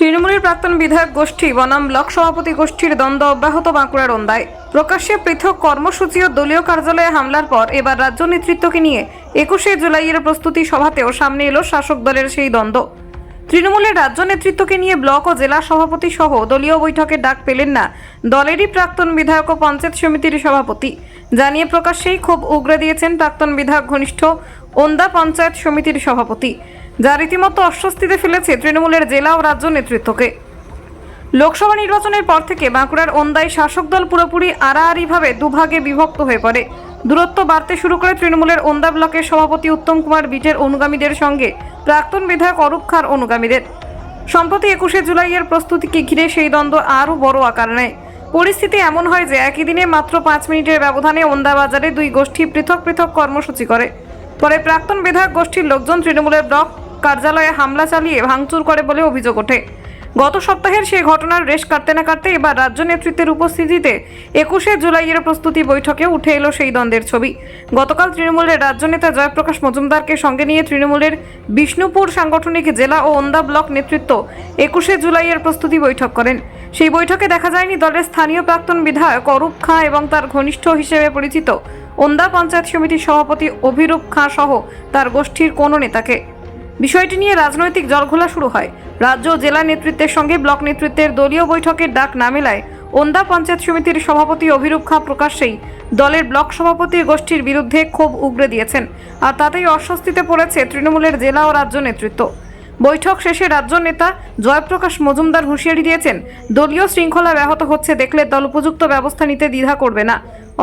তৃণমূলের প্রাক্তন বিধায়ক গোষ্ঠী বনাম ব্লক সভাপতি গোষ্ঠীর দ্বন্দ্ব অব্যাহত বাঁকুড়ার ওন্দায়। প্রকাশ্যে পৃথক কর্মসূচি ও দলীয় কার্যালয়ে হামলার পর এবার রাজ্য নেতৃত্বকে নিয়ে একুশে জুলাইয়ের প্রস্তুতি সভাতেও সামনে এলো শাসক দলের সেই দ্বন্দ্ব। তৃণমূলের রাজ্য নেতৃত্বকে নিয়ে ব্লক ও জেলা সভাপতি সহ দলীয় বৈঠকে ডাক পেলেন না দলেরই প্রাক্তন বিধায়ক ও পঞ্চায়েত সমিতির সভাপতি। জানিয়ে প্রকাশ্যেই ক্ষোভ উগরে দিয়েছেন প্রাক্তন বিধায়ক ঘনিষ্ঠ ওন্দা পঞ্চায়েত সমিতির সভাপতি। যা রীতিমতো অস্বস্তিতে ফেলেছে তৃণমূলের জেলা ও রাজ্য নেতৃত্বকে। লোকসভা নির্বাচনের পর থেকে বাঁকুড়ার ওন্দায় শাসক দল পুরোপুরি আড়াআড়িভাবে দুভাগে বিভক্ত হয়ে পড়ে। দূরত্ব বাড়তে শুরু করে তৃণমূলের ওন্দা ব্লকের সভাপতি উত্তম কুমার বিটের অনুগামীদের সঙ্গে প্রাক্তন বিধায়ক অরূপ খার অনুগামীদের। সম্প্রতি একুশে জুলাইয়ের প্রস্তুতিকে ঘিরে সেই দ্বন্দ্ব আরও বড় আকার নেয়। পরিস্থিতি এমন হয় যে একই দিনে মাত্র পাঁচ মিনিটের ব্যবধানে ওন্দা বাজারে দুই গোষ্ঠী পৃথক পৃথক কর্মসূচি করে। পরে প্রাক্তন বিধায়ক গোষ্ঠীর লোকজন তৃণমূলের ব্লক কার্যালয়ে হামলা চালিয়ে ভাঙচুর করে বলে অভিযোগ ওঠে। গত সপ্তাহের সেই ঘটনার রেশ কাটতে না কাটতে এবার রাজ্য নেতৃত্বের উপস্থিতিতে একুশে জুলাইয়ের প্রস্তুতি বৈঠকে উঠে এলো সেই দ্বন্দ্বের ছবি। গতকাল তৃণমূলের রাজ্য নেতা জয়প্রকাশ মজুমদারকে সঙ্গে নিয়ে তৃণমূলের বিষ্ণুপুর সাংগঠনিক জেলা ও ওন্দা ব্লক নেতৃত্ব একুশে জুলাইয়ের প্রস্তুতি বৈঠক করেন। সেই বৈঠকে দেখা যায়নি দলের স্থানীয় প্রাক্তন বিধায়ক অরূপ খাঁ এবং তার ঘনিষ্ঠ হিসেবে পরিচিত ওন্দা পঞ্চায়েত সমিতির সভাপতি অভিরূপ খাঁ সহ তার গোষ্ঠীর কোনো নেতাকে। বিষয়টি নিয়ে রাজনৈতিক জলঘোলা শুরু হয়। রাজ্য জেলা নেতৃত্বের সঙ্গে ব্লক নেতৃত্বের দলীয় বৈঠকের ডাক না মেলায় ওন্দা পঞ্চায়েত সমিতির সভাপতি অভিরূপ খাঁ প্রকাশ্যেই দলের ব্লক সভাপতি গোষ্ঠীর বিরুদ্ধে ক্ষোভ উগড়ে দিয়েছেন। আর তাতেই অস্বস্তিতে পড়েছে তৃণমূলের জেলা ও রাজ্য নেতৃত্ব। বৈঠক শেষে রাজ্য নেতা জয়প্রকাশ মজুমদার হুঁশিয়ারি দিয়েছেন দলীয় শৃঙ্খলা ব্যাহত হচ্ছে দেখলে দল উপযুক্ত ব্যবস্থা নিতে দ্বিধা করবে না।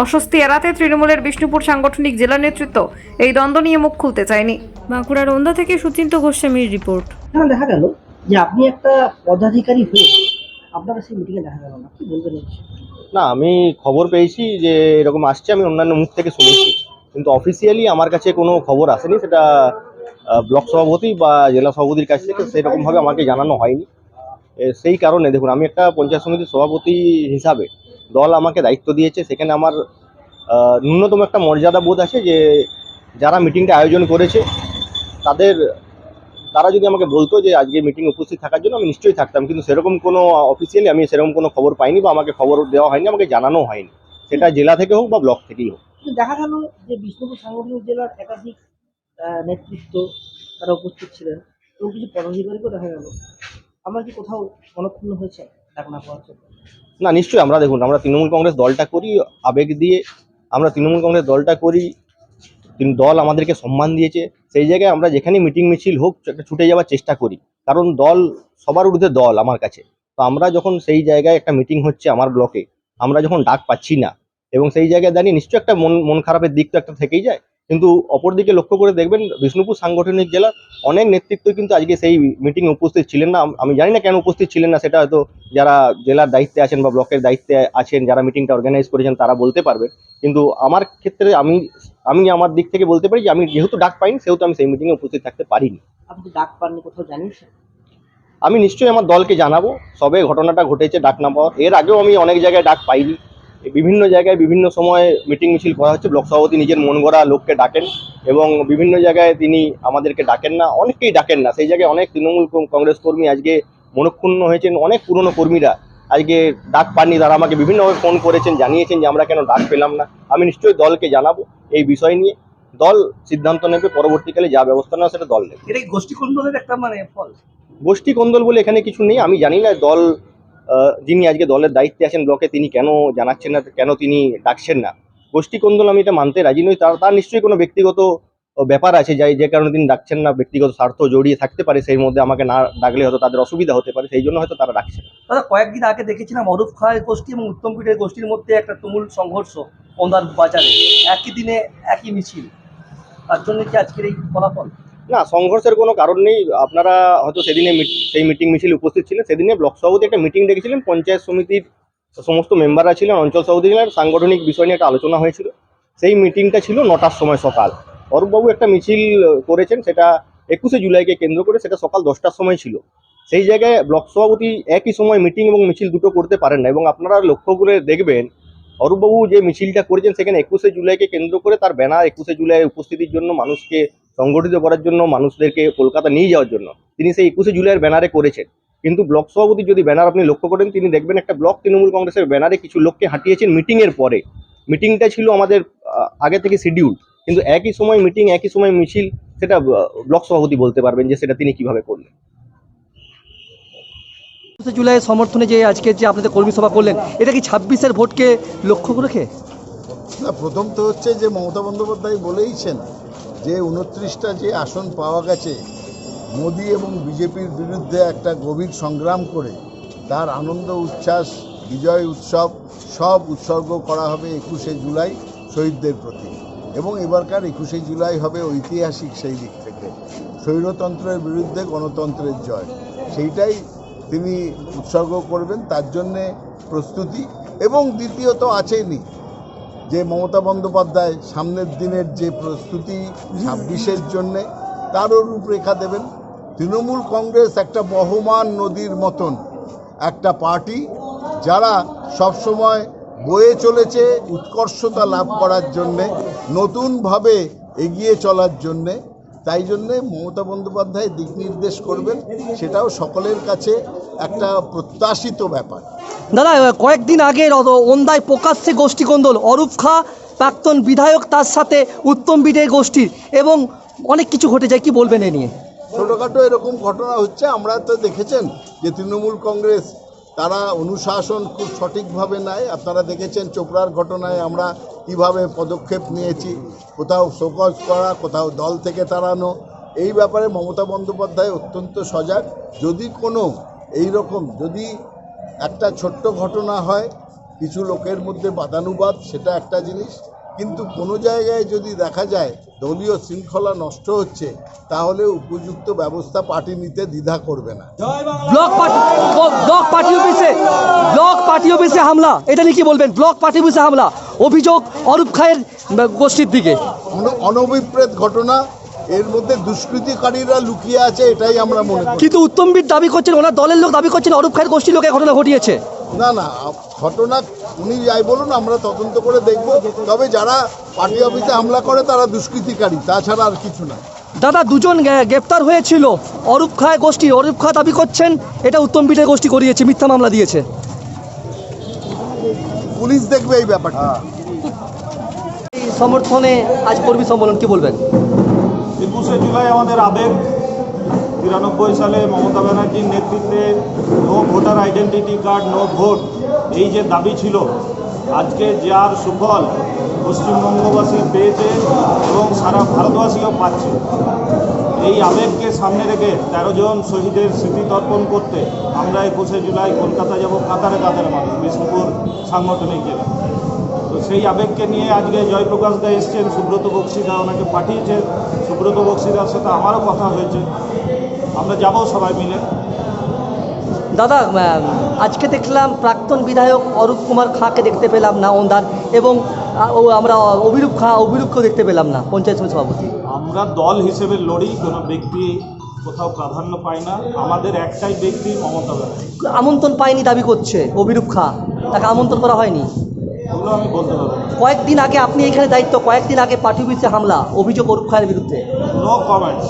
অস্বস্তি এড়াতে তৃণমূলের বিষ্ণুপুর সাংগঠনিক জেলা নেতৃত্ব এই দ্বন্দ্ব নিয়ে মুখ খুলতে চায়নি। বাঁকুড়ার ওন্দা থেকে সুচিন্ত গোস্বামীর রিপোর্ট। এখানে দেখা গেল যে আপনি একটা পদাধিকারী হয়ে আপনারা সেই মিটিংয়ে দেখা গেল না। কি বলবেন না আমি খবর পেয়েছি যে এরকম আসছে আমি অন্যান্য মুখ থেকে শুনেছি। কিন্তু অফিসিয়ালি আমার কাছে কোনো খবর আসেনি সেটা ব্লক সভাপতি বা জেলা সভাপতির কাছ থেকে সেরকমভাবে আমাকে জানানো হয়নি। সেই কারণে দেখুন, আমি একটা পঞ্চায়েত সমিতির সভাপতি হিসাবে দল আমাকে দায়িত্ব দিয়েছে। সেখানে আমার ন্যূনতম একটা মর্যাদা বোধ আছে যে, যারা মিটিংটা আয়োজন করেছে, তাদের, তারা যদি আমাকে বলতো যে আজকে মিটিং উপস্থিত থাকার জন্য আমি নিশ্চয়ই থাকতাম। কিন্তু সেরকম কোনো অফিসিয়ালি আমি সেরকম কোনো খবর পাইনি বা আমাকে খবর দেওয়া হয়নি, আমাকে জানানো হয়নি। সেটা জেলা থেকে হোক বা ব্লক থেকেই হোক। দেখা গেল যে বিষ্ণুপুর সাংগঠনিক জেলার একাধিক নেতৃত্ব তারা উপস্থিত ছিলেন। এবং কিছু পদাধিকারীকেও দেখা গেল। আমরা কি কোথাও মনক্ষুণ্ণ হয়েছে? ডাক না পাওয়ার জন্য না। নিশ্চয়ই আমরা দেখুন, আমরা তৃণমূল কংগ্রেস দলটা করি, আবেগ দিয়ে আমরা তৃণমূল কংগ্রেস দলটা করি দল আমাদেরকে সম্মান দিয়েছে, সেই জায়গায় আমরা যেখানে মিটিং মিছিল হোক, একটা ছুটে যাওয়ার চেষ্টা করি। কারণ দল সবার ঊর্ধ্বে দল আমার কাছে। তো আমরা যখন সেই জায়গায় একটা মিটিং হচ্ছে আমার ব্লকে, আমরা যখন ডাক পাচ্ছি না, এবং সেই জায়গায় দাঁড়িয়ে নিশ্চয়ই একটা মন মন খারাপের দিক তো একটা থেকেই যায়। কিন্তু অপরদিকে লক্ষ্য করে দেখবেন বিষ্ণুপুর সাংগঠনিক জেলা অনেক নেতৃত্ব কিন্তু আজকে সেই মিটিং উপস্থিত ছিলেন না। আমি জানি না কেন উপস্থিত ছিলেন না সেটা হয়তো যারা জেলার দায়িত্বে আছেন বা ব্লকের দায়িত্বে আছেন যারা মিটিংটা অর্গানাইজ করেছেন তারা বলতে পারবেন কিন্তু আমার ক্ষেত্রে আমি আমি আমার দিক থেকে বলতে পারি যে আমি যেহেতু ডাক পাইনি সেহেতু আমি সেই মিটিংয়ে উপস্থিত থাকতে পারিনি। আপনি ডাক পাননি কোথাও জানিয়েছেন? আমি নিশ্চয়ই আমার দলকে জানাব। সবে ঘটনাটা ঘটেছে ডাক না পাওয়ার এর আগেও আমি অনেক জায়গায় ডাক পাইনি। বিভিন্ন জায়গায় বিভিন্ন সময় মিটিং মিছিল করা হচ্ছে। ব্লক সভাপতি নিজের মন গড়া লোককে ডাকেন এবং বিভিন্ন জায়গায় তিনি আমাদেরকে ডাকেন না। অনেককেই ডাকেন না। সেই জায়গায় অনেক তৃণমূল কংগ্রেস কর্মী আজকে মনক্ষুণ্ণ হয়েছেন। অনেক পুরনো কর্মীরা আজকে ডাক পাননি। তারা আমাকে বিভিন্নভাবে ফোন করেছেন জানিয়েছেন যে আমরা কেন ডাক পেলাম না। আমি নিশ্চয়ই দলকে জানাব এই বিষয় নিয়ে। দল সিদ্ধান্ত নেবে পরবর্তীকালে যা ব্যবস্থা নেওয়া সেটা দল নেবে। এটা গোষ্ঠী কন্দলের একটা মানে ফল। গোষ্ঠী কোন্দল বলে এখানে কিছু নেই। আমি জানি না দল যিনি আজকে দলের দায়িত্বে আছেন ব্লকে, তিনি কেন জানাচ্ছেন না, কেন তিনি ডাকছেন না? গোষ্ঠী কোন্দল আমি এটা মানতে রাজি নই। তার তার নিশ্চয়ই কোনো ব্যক্তিগত ব্যাপার আছে, যাই যে কারণে তিনি ডাকছেন না, ব্যক্তিগত স্বার্থ জড়িয়ে থাকতে পারে, সেই মধ্যে আমাকে না ডাকলে হয়তো তাদের অসুবিধা হতে পারে, সেই জন্য হয়তো তারা ডাকছে না। দাদা, কয়েকদিন আগে দেখেছিলাম অরূপ খায়ের গোষ্ঠী এবং উত্তম পিঠের গোষ্ঠীর মধ্যে একটা তুমুল সংঘর্ষ ওন্দার বাজারে। একই দিনে একই মিছিল। তার জন্য কি আজকের এই ফলাফল? না, সংঘর্ষের কোনো কারণ নেই। আপনারা হয়তো সেদিনে সেই মিটিং মিছিলে উপস্থিত ছিলেন। সেদিনে ব্লক সভাপতি একটা মিটিং ডেকেছিলেন পঞ্চায়েত সমিতির সমস্ত মেম্বাররা ছিলেন, অঞ্চল সভাপতি ছিলেন সাংগঠনিক বিষয় নিয়ে একটা আলোচনা হয়েছিল। সেই মিটিংটা ছিল নটার সময় সকাল। অরূপবাবু একটা মিছিল করেছেন, সেটা একুশে জুলাইকে কেন্দ্র করে সেটা সকাল দশটার সময় ছিল। সেই জায়গায় ব্লক সভাপতি একই সময় মিটিং এবং মিছিল দুটো করতে পারেন না, এবং আপনারা লক্ষ্য করে দেখবেন, অরূপবাবু যে মিছিলটা করেছেন, সেখানে একুশে জুলাইকে কেন্দ্র করে তার ব্যানার একুশে জুলাই উপস্থিতির জন্য মানুষকে সংগঠিত করার জন্য মানুষদেরকে কলকাতা নিয়ে যাওয়ার জন্য। তিনি সেই একুশে জুলাইয়ের ব্যানারে করেছেন। কিন্তু ব্লক সভাপতি যদি ব্যানার আপনি লক্ষ্য করেন তিনি দেখবেন একটা ব্লক তৃণমূল কংগ্রেসের ব্যানারে কিছু লোককে হাঁটিয়েছেন মিটিংয়ের পরে। মিটিংটা ছিল আমাদের আগে থেকে শিডিউল কিন্তু একই সময় মিটিং একই সময় মিছিল সেটা ব্লক সভাপতি বলতে পারবেন যে সেটা তিনি কীভাবে করলেন। একুশে জুলাইয়ের সমর্থনে যে আজকে যে আপনাদের কর্মী সভা করলেন এটা কি ছাব্বিশের ভোটকে লক্ষ্য রেখে না প্রথম তো হচ্ছে যে মমতা বন্দ্যোপাধ্যায় বলেইছেন যে উনত্রিশটা যে আসন পাওয়া গেছে, মোদী এবং বিজেপির বিরুদ্ধে একটা গভীর সংগ্রাম করে তার আনন্দ, উচ্ছ্বাস, বিজয় উৎসব সব উৎসর্গ করা হবে একুশে জুলাই শহীদদের প্রতি। এবং এবারকার একুশে জুলাই হবে ঐতিহাসিক সেই দিক থেকে। স্বৈরতন্ত্রের বিরুদ্ধে গণতন্ত্রের জয়। সেইটাই তিনি উৎসর্গ করবেন, তার জন্যে প্রস্তুতি। এবং দ্বিতীয়ত আছেনই যে মমতা বন্দ্যোপাধ্যায় সামনের দিনের যে প্রস্তুতি ছাব্বিশের জন্যে, তারও রূপরেখা দেবেন। তৃণমূল কংগ্রেস একটা বহমান নদীর মতন একটা পার্টি, যারা সবসময় বয়ে চলেছে উৎকর্ষতা লাভ করার জন্যে, নতুনভাবে এগিয়ে চলার জন্যে। তাই জন্যে মমতা বন্দ্যোপাধ্যায় দিক নির্দেশ করবেন, সেটাও সকলের কাছে একটা প্রত্যাশিত ব্যাপার। দাদা কয়েকদিন আগে ওন্দায় প্রকাশ্যে গোষ্ঠী কোন্দল, অরূপ খা, প্রাক্তন বিধায়ক, তার সাথে উত্তম বিজয় গোষ্ঠীর এবং অনেক কিছু ঘটে যায়, কি বলবেন এ নিয়ে? ছোটোখাটো এরকম ঘটনা হচ্ছে, আমরা তো দেখেছেন যে তৃণমূল কংগ্রেস, তারা অনুশাসন খুব সঠিকভাবে নেয়। আপনারা দেখেছেন চোপড়ার ঘটনায় আমরা কীভাবে পদক্ষেপ নিয়েছি, কোথাও শোকজ করা, কোথাও দল থেকে তাড়ানো। এই ব্যাপারে মমতা বন্দ্যোপাধ্যায় অত্যন্ত সজাগ। যদি কোনো এই রকম যদি একটা ছোট্ট ঘটনা হয় কিছু লোকের মধ্যে বাদানুবাদ সেটা একটা জিনিস। কিন্তু কোনো জায়গায় যদি দেখা যায় দলীয় শৃঙ্খলা নষ্ট হচ্ছে তাহলে উপযুক্ত ব্যবস্থা পার্টি নিতে দ্বিধা করবে না। ব্লক পার্টি ব্লক পার্টি অফিসে ব্লক পার্টি অফিসে হামলা। এটা নিয়ে কি বলবেন? ব্লক পার্টি অফিসে হামলা। অভিযোগ অরূপ খায়ের গোষ্ঠীর দিকে। অন- অনভিপ্রেত ঘটনা এর মধ্যে দুষ্কৃতিকারীরা লুকিয়ে আছে এটাই আমরা মনে করি। কিন্তু উত্তমবীর দাবি করছেন ওনার দলের লোক দাবি করছেন অরূপ খায়ের গোষ্ঠীর লোকের ঘটনা ঘটিয়েছে। না না ঘটনা উনি যাই বলুন আমরা তদন্ত করে দেখব। তবে যারা পার্টি অফিসে হামলা করে তারা দুষ্কৃতিকারী তাছাড়া আর কিছু না। দাদা দুজন গ্রেপ্তার হয়েছিল অরূপ খায় গোষ্ঠী অরূপ খা দাবি করছেন এটা উত্তম বিজয় গোষ্ঠী করিয়েছে মিথ্যা মামলা দিয়েছে। পুলিশ দেখবে এই ব্যাপারটা। সমর্থনে আজ কর্মী সম্মেলন কি বলবেন? একুশে জুলাই আমাদের আবেগ। তিরানব্বই সালে মমতা ব্যানার্জির নেতৃত্বে no voter identity card no vote এই যে দাবি ছিল, আজকে যার সুফল পশ্চিমবঙ্গবাসী পেয়েছে এবং সারা ভারতবাসীও পাচ্ছে। এই আবেগকে সামনে রেখে তেরো জন শহীদের স্মৃতি তর্পণ করতে আমরা একুশে জুলাই কলকাতা যাব কাতারে কাতারে মানুষ বিষ্ণুপুর সাংগঠনিক জেলা তো সেই আবেগকে নিয়ে আজকে জয়প্রকাশ দা এসছেন সুব্রত বক্সিদা ওনাকে পাঠিয়েছে সুব্রত বক্সিদার সাথে আমারও কথা হয়েছে। আমরা যাব সবাই মিলে। দাদা আজকে দেখলাম প্রাক্তন বিধায়ক অরূপ কুমার খাঁকে দেখতে পেলাম না ওন্দার এবং আমরা অভিরূপ খাঁ অভিরূপকেও দেখতে পেলাম না পঞ্চায়েত সমিতি সভাপতি। আমরা দল হিসেবে লড়ি কোনো ব্যক্তি কোথাও প্রাধান্য পায় না। আমাদের একটাই ব্যক্তি মমতা ব্যানার্জি। আমন্ত্রণ পায়নি দাবি করছে অভিরূপ খাঁ তাকে আমন্ত্রণ করা হয়নি। কয়েকদিন আগে আপনি এখানে দায়িত্ব কয়েকদিন আগে পাঠিয়ে হামলা অভিযোগ অরূপ খায়ের বিরুদ্ধে। No comments